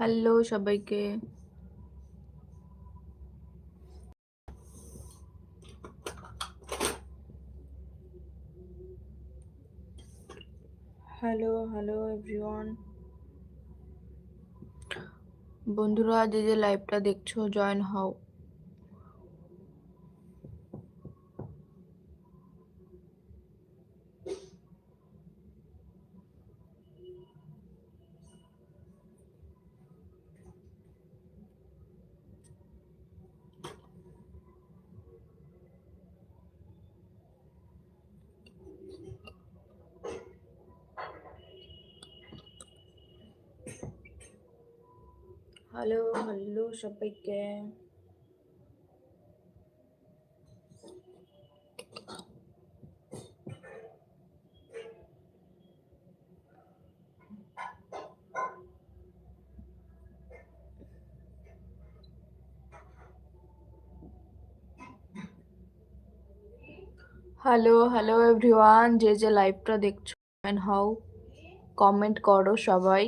Hello সবাইকে। Hello hello everyone বন্ধুরা যে যে লাইভটা দেখছ জয়েন হও। হ্যালো হ্যালো সবাইকে। হ্যালো হ্যালো এভরিওয়ান যে যে লাইভটা দেখছ হও কমেন্ট করো সবাই।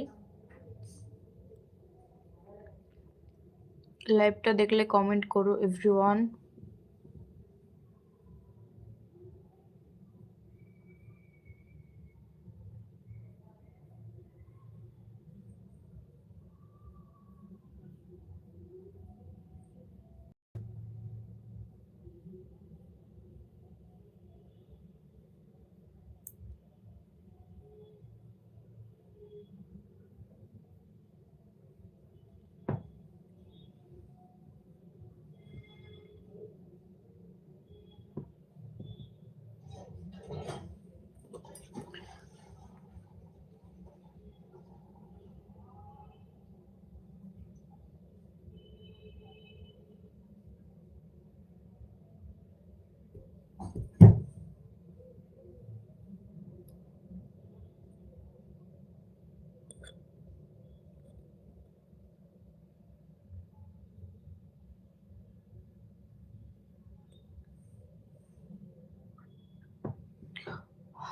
লাইভটা দেখলে কমেন্ট করো এভরিওয়ান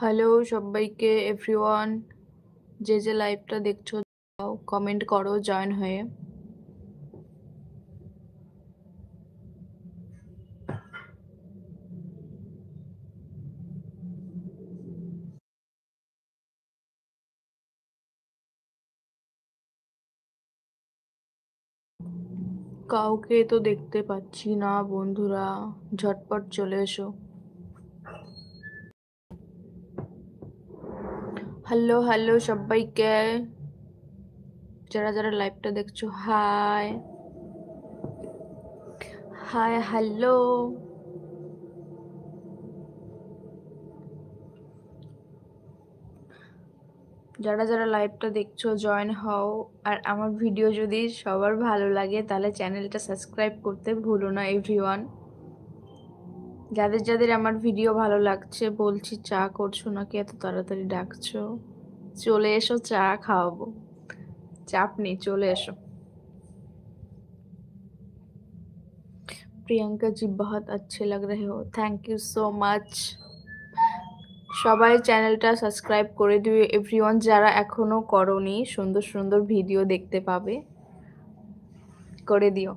হ্যালো সবাইকে এভরিওয়ান যে যে লাইভটা দেখছ কমেন্ট করো জয়েন হয়ে। কাউকে তো দেখতে পাচ্ছি না, বন্ধুরা। ঝটপট চলে এসো। হ্যালো হ্যালো সবাইকে। যারা যারা লাইভটা দেখছ হাই হাই হ্যালো যারা যারা লাইভটা দেখছ জয়েন হও। আর আমার ভিডিও যদি সবার ভালো লাগে, তাহলে চ্যানেলটা সাবস্ক্রাইব করতে ভুলো না এভরিওয়ান যাদের যাদের আমার ভিডিও ভালো লাগছে বলছি চা করছো নাকি এত তাড়াতাড়ি ডাকছো চলে এসো চা খাওয়াবো চাপ নেই চলে এসো প্রিয়াঙ্কা জি বহুত अच्छे लग रहे हो থ্যাংক ইউ সো মাচ সবাই চ্যানেলটা সাবস্ক্রাইব করে দিও এভরিওয়ান যারা এখনো করনি সুন্দর সুন্দর ভিডিও দেখতে পাবে করে দিও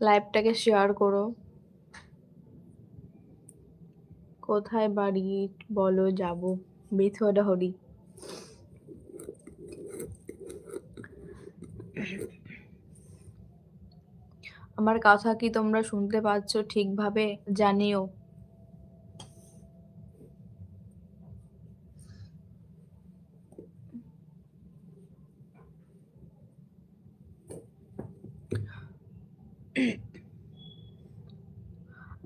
লাইভটাকে শেয়ার করো। কোথায় বাড়ি? বলো, যাব। হরি। আমার কথা কি তোমরা শুনতে পাচ্ছ ঠিকভাবে? জানিও।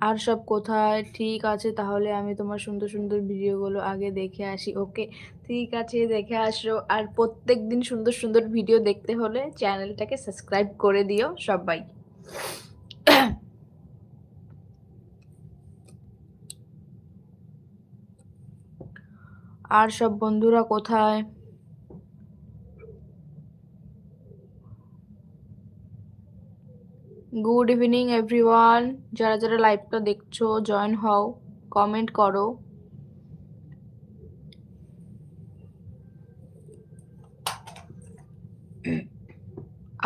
আর সব কোথায়? ঠিক আছে, তাহলে আমি তোমার সুন্দর সুন্দর ভিডিওগুলো আগে দেখে আসি, ওকে? ঠিক আছে, দেখে আসো। আর প্রত্যেক দিন সুন্দর সুন্দর ভিডিও দেখতে হলে চ্যানেলটাকে সাবস্ক্রাইব করে দিও সবাই। আর সব বন্ধুরা কোথায়? গুড ইভিনিং এভরিওয়ান যারা যারা লাইভটা দেখছ জয়েন হও কমেন্ট করো।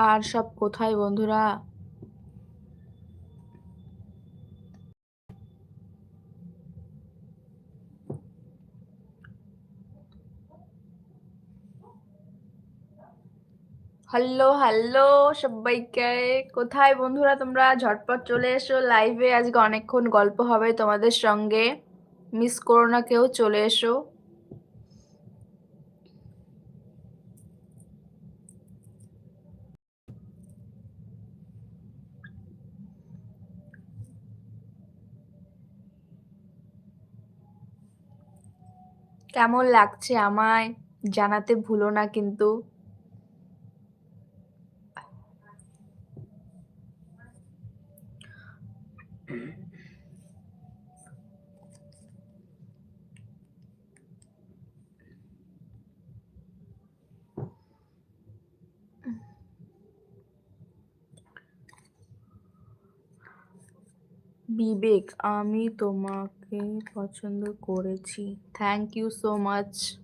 আর সব কোথায় বন্ধুরা? হ্যালো হ্যালো সবাইকে। কোথায় বন্ধুরা তোমরা? ঝটপট চলে এসো লাইভে। আজকে অনেকক্ষণ গল্প হবে তোমাদের সঙ্গে। মিস করো না কেউ, চলে এসো। কেমন লাগছে আমায়? জানাতে ভুলো না কিন্তু। বিবেক, আমি তোমাকে পছন্দ করেছি। Thank you so much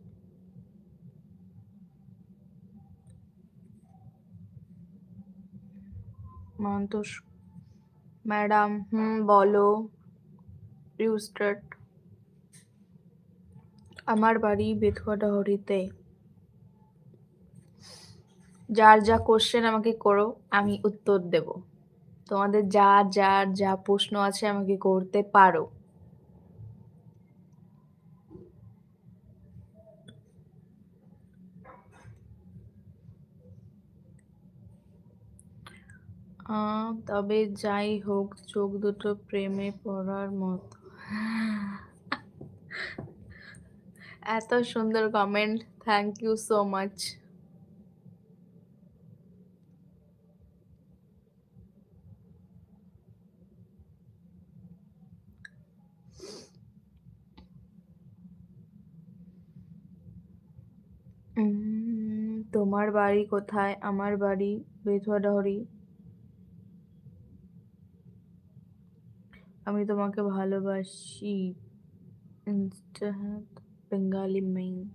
Mantosh madam, হুম, বলো। ইউস্টার্ট আমার বাড়ি বেথুয়াডাহরিতে। যার যা কোশ্চেন আমাকে করো, আমি উত্তর দেব। তোমাদের যার যার যা প্রশ্ন আছে আমাকে করতে পারো। তবে যাই হোক, চোখ দুটো প্রেমে পড়ার মতো। এত সুন্দর comment thank you so much তোমার বাড়ি কোথায়? আমার বাড়ি বেথুয়াডহরি আমি তোমাকে ভালোবাসি। Bengali main.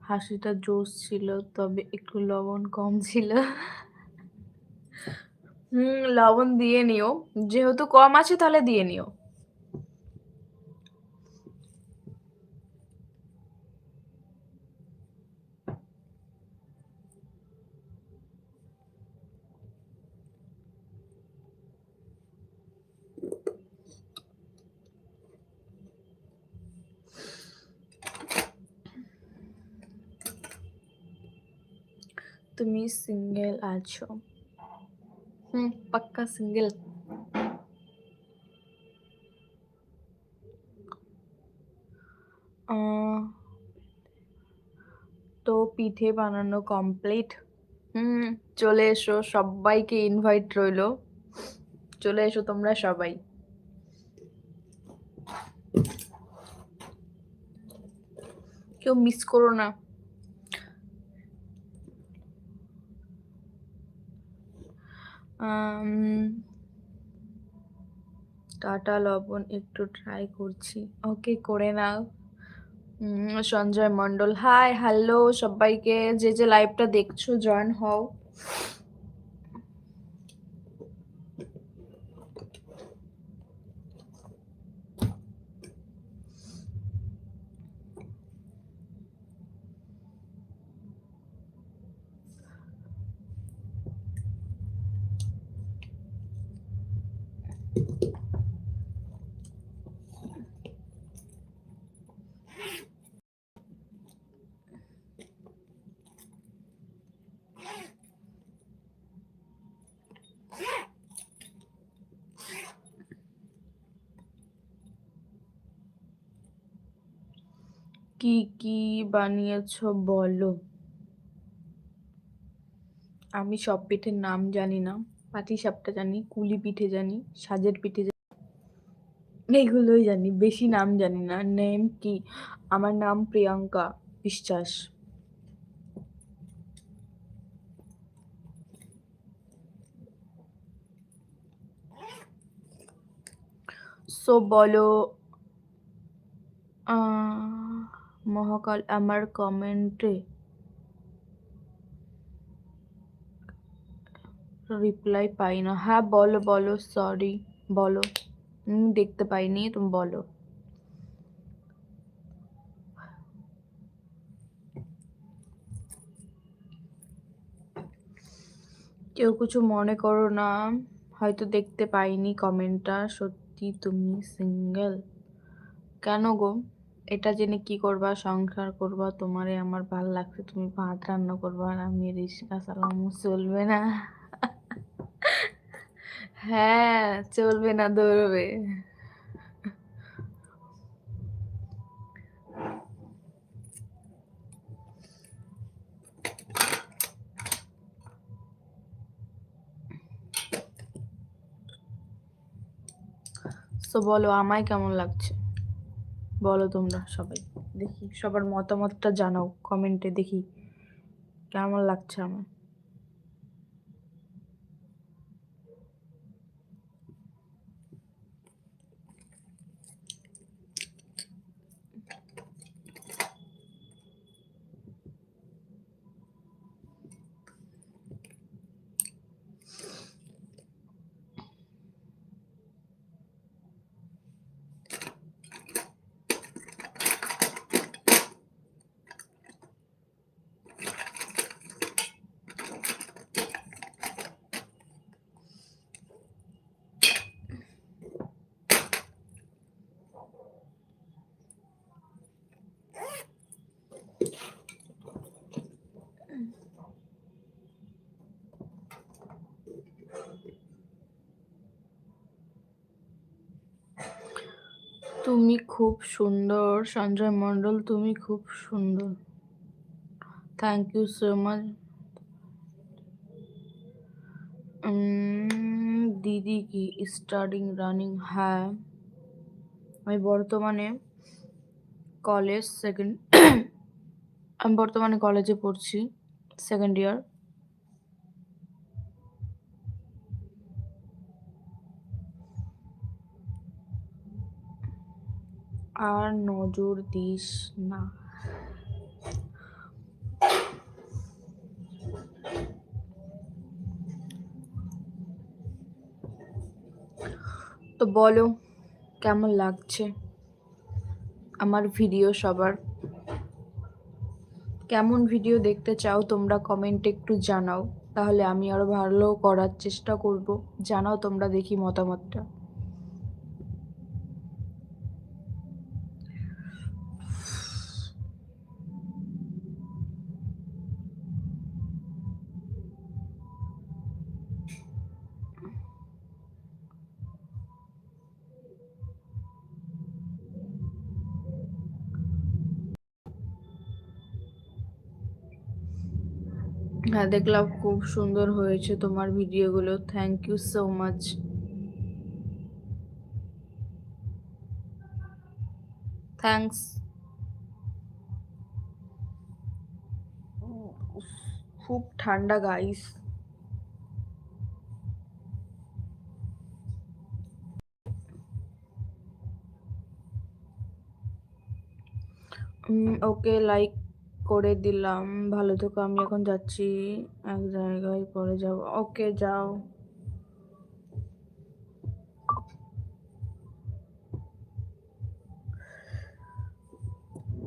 হাসিটা জোশ ছিল, তবে একটু লবণ কম ছিল। হুম, লবণ দিয়ে নিও। যেহেতু কম আছে, তাহলে দিয়ে নিও। তুমি সিঙ্গেল আছো। হুম, পাক্কা সিঙ্গেল তো পিঠে বানানো কমপ্লিট হুম, চলে এসো, সবাইকে ইনভাইট রইল। চলে এসো তোমরা সবাই। কেউ মিস করো না। টাটা লবণ একটু ট্রাই করছি। ওকে করে নাও। সঞ্জয় মন্ডল হাই হ্যালো সবাইকে যে যে লাইভটা দেখছ জয়েন হও। কি কি বানিয়েছো বলো? আমি সব পিঠের নাম জানি না। পাটি সাপটা জানি, কুলি পিঠে জানি, সাজের পিঠে জানি। এগুলোই জানি, বেশি নাম জানি না। নেম কি? আমার নাম প্রিয়াঙ্কা বিশ্বাস। সো বলো মহাকাল আমার কমেন্টে রিপ্লাই পাই না। হ্যাঁ বলো বলো সরি বলো। দেখতে পাইনি, তুমি বলো। কেউ কিছু মনে করো না, হয়তো দেখতে পাইনি কমেন্টটা সত্যি, তুমি সিঙ্গেল কেন গো? এটা জেনে কি করবা? সংসার করবা? তোমারে আমার ভালো লাগছে, তুমি ভাত রান্না করবা আর আমি রিস্কা চালামু চলবে না। হ্যাঁ চলবে না, দৌড়বে। তো বলো, আমায় কেমন লাগছে? বলো তোমরা সবাই। দেখি সবার মতামতটা জানাও কমেন্টে দেখি কেমন লাগছে আমার। তুমি খুব সুন্দর। সঞ্জয় মণ্ডল, তুমি খুব সুন্দর। থ্যাংক ইউ সো মাচ দিদি কি স্টার্টিং রানিং হ্যাঁ। আমি বর্তমানে কলেজ সেকেন্ড আমি বর্তমানে কলেজে পড়ছি সেকেন্ড ইয়ার আর নজর দিস না। তো বলো, কেমন লাগছে আমার ভিডিও সবার? কেমন ভিডিও দেখতে চাও তোমরা কমেন্টে একটু জানাও, তাহলে আমি আরও ভালো করার চেষ্টা করব। জানাও তোমরা দেখি মতামতটা। দেখলাম খুব সুন্দর হয়েছে তোমার ভিডিওগুলো। Thank you so much thanks খুব ঠান্ডা গাইস ওকে লাইক করে দিলাম। ভালো থেকো, আমি এখন যাচ্ছি। এক জায়গায় পরে যাব। ওকে, যাও।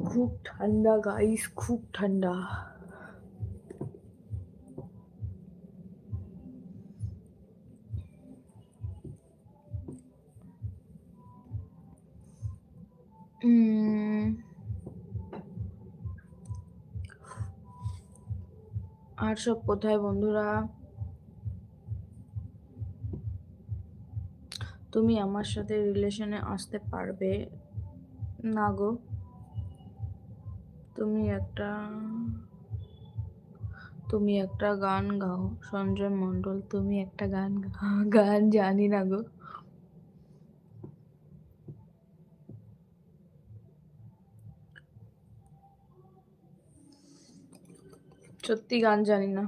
খুব ঠান্ডা গাইস খুব ঠান্ডা। আর সব কোথায় বন্ধুরা? তুমি আমার সাথে রিলেশনে আসতে পারবে? না গো। তুমি একটা তুমি একটা গান গাও, সঞ্জয় মণ্ডল, তুমি একটা গান গান জানি না গো। সত্যি গান জানি না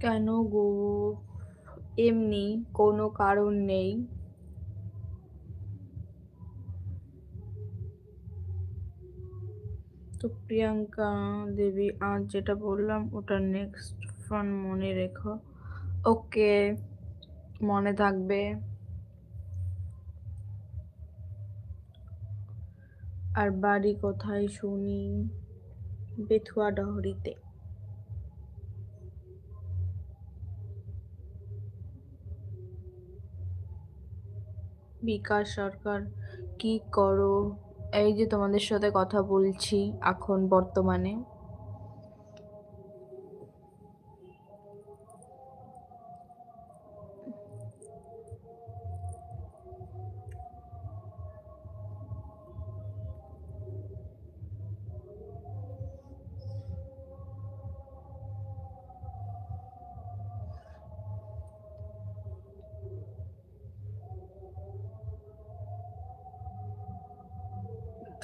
কেন গো এমনি কোনো কারণ নেই। তো প্রিয়াঙ্কা দেবী, আজ যেটা বললাম, ওটা নেক্সট ফোন মনে রেখো। ওকে, মনে থাকবে। আর বাড়ি কোথায় শুনি? বেথুয়া ডহরিতে। বিকাশ সরকার কি করো? এই যে তোমাদের সাথে কথা বলছি এখন বর্তমানে।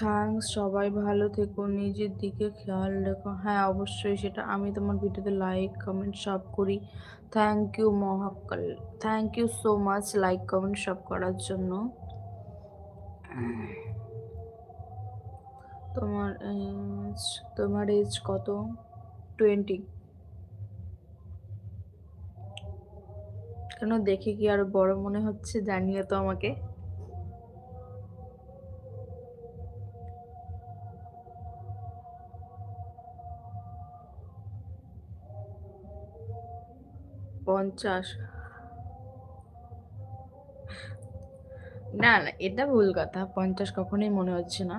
থ্যাঙ্কস সবাই ভালো থেকো, নিজের দিকে খেয়াল রেখো। হ্যাঁ অবশ্যই সেটা আমি তোমার ভিডিওতে লাইক কমেন্ট সব করি। Thank you Mahakal. Thank you so much like comment সব করার জন্য। তোমার তোমার এজ কত? টোয়েন্টি কেন দেখে কি আরও বড় মনে হচ্ছে জানিয়ে তো আমাকে। পঞ্চাশ। না না, এটা ভুল কথা। পঞ্চাশ কখনোই মনে হচ্ছে না।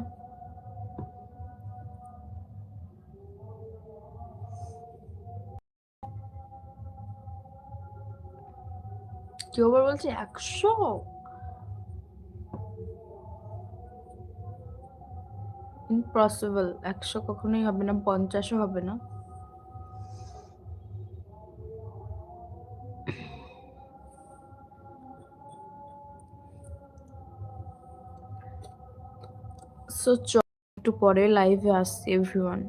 কেউ আবার বলছে? একশো? ইম্পসিবল একশো কখনোই হবে না, পঞ্চাশও হবে না। সো একটু পরে লাইভে আসছি এভরিওয়ান